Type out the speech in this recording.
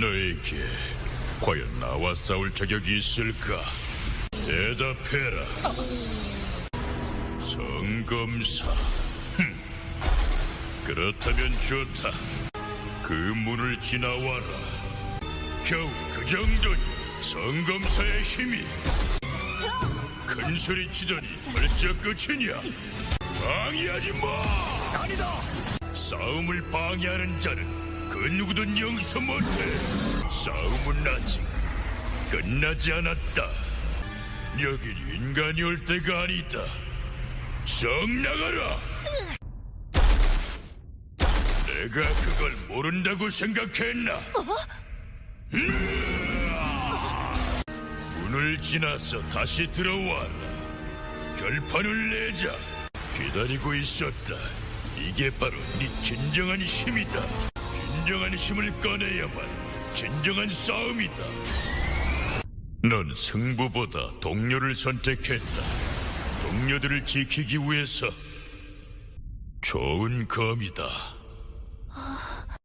너에게 과연 나와 싸울 자격이 있을까? 대답해라. 성검사. 흠. 그렇다면 좋다. 그 문을 지나와라. 겨우 그 정도니 성검사의 힘이. 큰 소리 치더니 벌써 끝이냐? 방해하지 마! 아니다! 싸움을 방해하는 자는 그 누구든 용서 못해. 싸움은 아직 끝나지 않았다. 여긴 인간이 올 때가 아니다. 성 나가라! 내가 그걸 모른다고 생각했나? 으아! 문을 지나서 다시 들어와라. 결판을 내자. 기다리고 있었다. 이게 바로 네 진정한 힘이다. 진정한 힘을 꺼내야만 진정한 싸움이다. 넌 승부보다 동료를 선택했다. 동료들을 지키기 위해서 좋은 검이다.